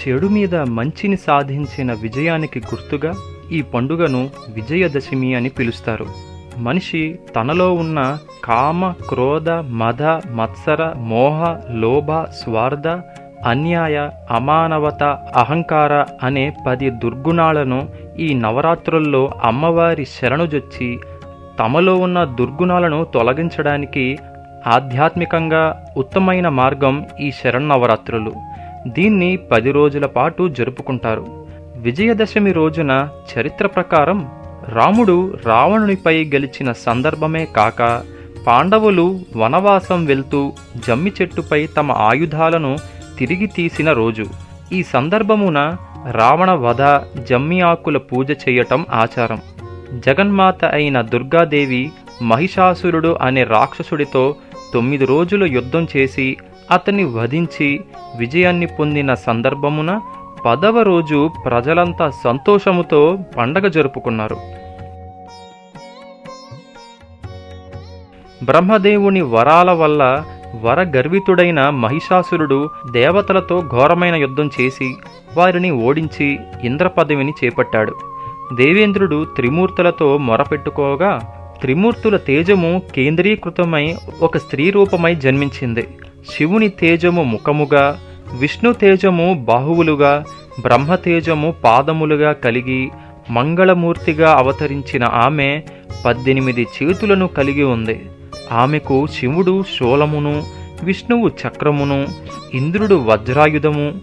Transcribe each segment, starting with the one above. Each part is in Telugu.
చెడు మీద మంచిని సాధించిన విజయానికి గుర్తుగా ఈ పండుగను విజయదశమి అని పిలుస్తారు. మనిషి తనలో ఉన్న కామ క్రోధ మద మత్సర మోహ లోభ స్వార్థ అన్యాయ అమానవత అహంకార అనే పది దుర్గుణాలను ఈ నవరాత్రుల్లో అమ్మవారి శరణుజొచ్చి తమలో ఉన్న దుర్గుణాలను తొలగించడానికి ఆధ్యాత్మికంగా ఉత్తమైన మార్గం ఈ శరణ్ నవరాత్రులు దీన్ని పది రోజుల పాటు జరుపుకుంటారు. విజయదశమి రోజున చరిత్ర ప్రకారం రాముడు రావణునిపై గెలిచిన సందర్భమే కాక పాండవులు వనవాసం వెళ్తూ జమ్మి చెట్టుపై తమ ఆయుధాలను తిరిగి తీసిన రోజు. ఈ సందర్భమున రావణ వధ జమ్మి ఆకుల పూజ చేయటం ఆచారం. జగన్మాత అయిన దుర్గాదేవి మహిషాసురుడు అనే రాక్షసుడితో తొమ్మిది రోజులు యుద్ధం చేసి అతన్ని వధించి విజయాన్ని పొందిన సందర్భమున పదవ రోజు ప్రజలంతా సంతోషముతో పండగ జరుపుకున్నారు. బ్రహ్మదేవుని వరాల వల్ల వరగర్వితుడైన మహిషాసురుడు దేవతలతో ఘోరమైన యుద్ధం చేసి వారిని ఓడించి ఇంద్రపదవిని చేపట్టాడు. దేవేంద్రుడు త్రిమూర్తులతో మొరపెట్టుకోగా త్రిమూర్తుల తేజము కేంద్రీకృతమై ఒక స్త్రీ రూపమై జన్మించింది. శివుని తేజము ముఖముగా విష్ణు తేజము బాహువులుగా బ్రహ్మతేజము పాదములుగా కలిగి మంగళమూర్తిగా అవతరించిన ఆమె పద్దెనిమిది చేతులను కలిగి ఉంది. ఆమెకు శివుడు శూలమును విష్ణువు చక్రమును ఇంద్రుడు వజ్రాయుధము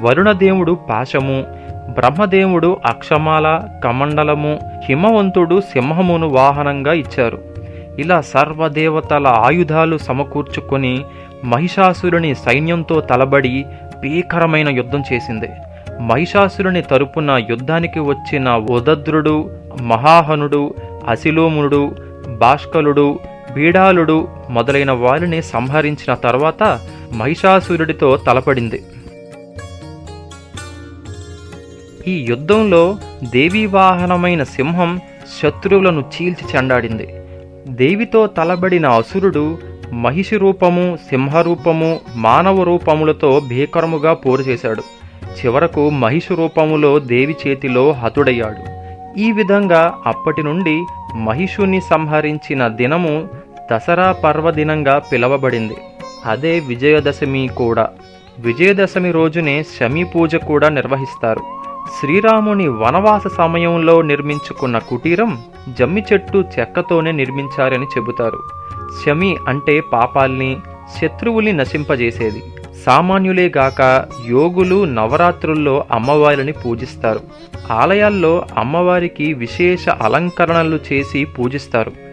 వరుణదేవుడు పాశము బ్రహ్మదేవుడు అక్షమాల కమండలము హిమవంతుడు సింహమును వాహనంగా ఇచ్చారు. ఇలా సర్వదేవతల ఆయుధాలు సమకూర్చుకొని మహిషాసురుని సైన్యంతో తలబడి భీకరమైన యుద్ధం చేసింది. మహిషాసురుని తరపున యుద్ధానికి వచ్చిన ఉదద్రుడు మహాహనుడు అశిలోమునుడు భాష్కలుడు బీడాలుడు మొదలైన వారిని సంహరించిన తర్వాత మహిషాసురుడితో తలపడింది. ఈ యుద్ధంలో దేవీ వాహనమైన సింహం శత్రువులను చీల్చి చెండాడింది. దేవితో తలబడిన అసురుడు మహిషి రూపము సింహరూపము మానవ రూపములతో భీకరముగా పోరు చేశాడు చివరకు మహిషి రూపములో దేవి చేతిలో హతుడయ్యాడు. ఈ విధంగా అప్పటి నుండి మహిషుని సంహరించిన దినము దసరా పర్వదినంగా పిలవబడింది. అదే విజయదశమి కూడా. విజయదశమి రోజునే శమీ పూజ కూడా నిర్వహిస్తారు. శ్రీరాముని వనవాస సమయంలో నిర్మించుకున్న కుటీరం జమ్మి చెట్టు చెక్కతోనే నిర్మించారని చెబుతారు. శమి అంటే పాపాల్ని శత్రువుల్ని నశింపజేసేది. సామాన్యులే గాక యోగులు నవరాత్రుల్లో అమ్మవారిని పూజిస్తారు. ఆలయాల్లో అమ్మవారికి విశేష అలంకరణలు చేసి పూజిస్తారు.